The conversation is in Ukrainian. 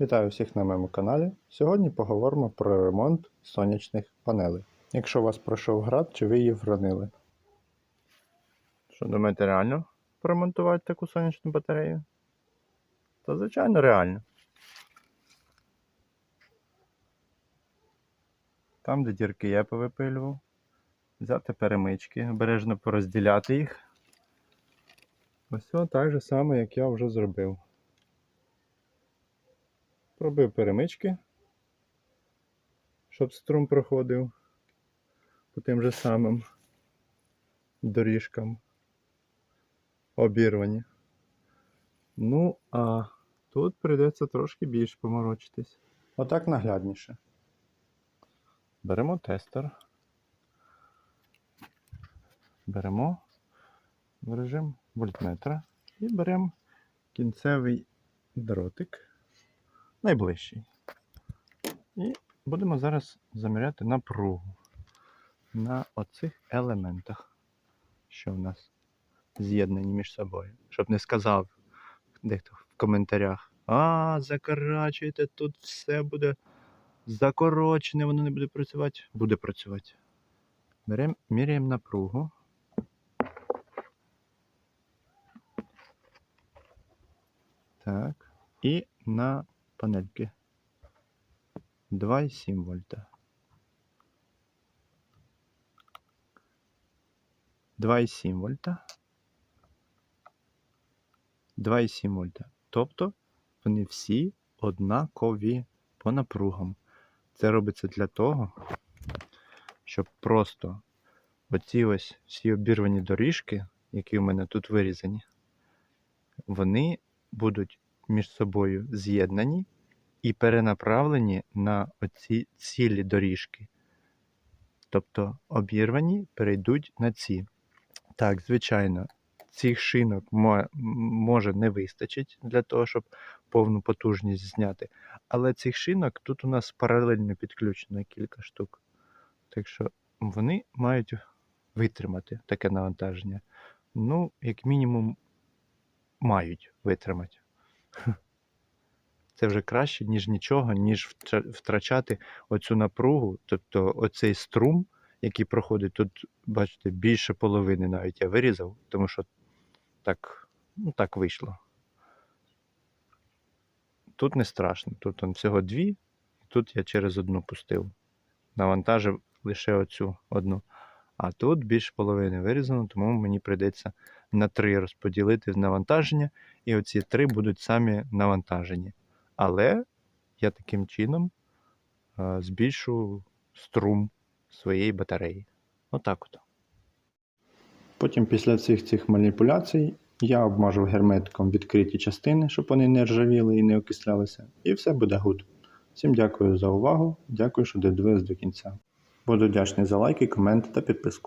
Вітаю всіх на моєму каналі. Сьогодні поговоримо про ремонт сонячних панелей. Якщо у вас пройшов град, чи ви її вронили. Що думаєте, реально поремонтувати таку сонячну батарею? Та звичайно реально. Там, де дірки я повипилював, взяти перемички, обережно порозділяти їх. Ось так же саме, як я вже зробив. Пробив перемички, щоб струм проходив по тим же самим доріжкам обірвані. Ну, а тут прийдеться трошки більш поморочитись. Отак наглядніше. Беремо тестер. Беремо в режим вольтметра і беремо кінцевий дротик найближчий. І будемо зараз заміряти напругу на оцих елементах, що в нас з'єднані між собою. Щоб не сказав дехто в коментарях, а, закорачуєте, тут все буде закорочене, воно не буде працювати. Буде працювати. Беремо, міряємо напругу. Так. І на панельки 2,7 вольта. 2,7 вольта. 2,7 вольта. Тобто вони всі однакові по напругам. Це робиться для того, щоб просто оці ось всі обірвані доріжки, які у мене тут вирізані, вони будуть між собою з'єднані і перенаправлені на оці цілі доріжки. Тобто обірвані перейдуть на ці. Так, звичайно, цих шинок може не вистачить для того, щоб повну потужність зняти. Але цих шинок тут у нас паралельно підключено кілька штук. Так що вони мають витримати таке навантаження. Ну, як мінімум, мають витримати. Це вже краще, ніж нічого, ніж втрачати оцю напругу, тобто оцей струм, який проходить тут, бачите, більше половини навіть я вирізав, тому що так, ну, так вийшло. Тут не страшно, тут он всього дві, тут я через одну пустив. Навантажив лише оцю одну. А тут більше половини вирізано, тому мені прийдеться на три розподілити навантаження, і оці три будуть самі навантажені. Але я таким чином е, збільшу струм своєї батареї. Отак от. Потім після цих цих маніпуляцій я обмажу герметиком відкриті частини, щоб вони не ржавіли і не окислялися, і все буде гуд. Всім дякую за увагу, дякую, що додивились до кінця. Буду вдячний за лайки, коменти та підписку.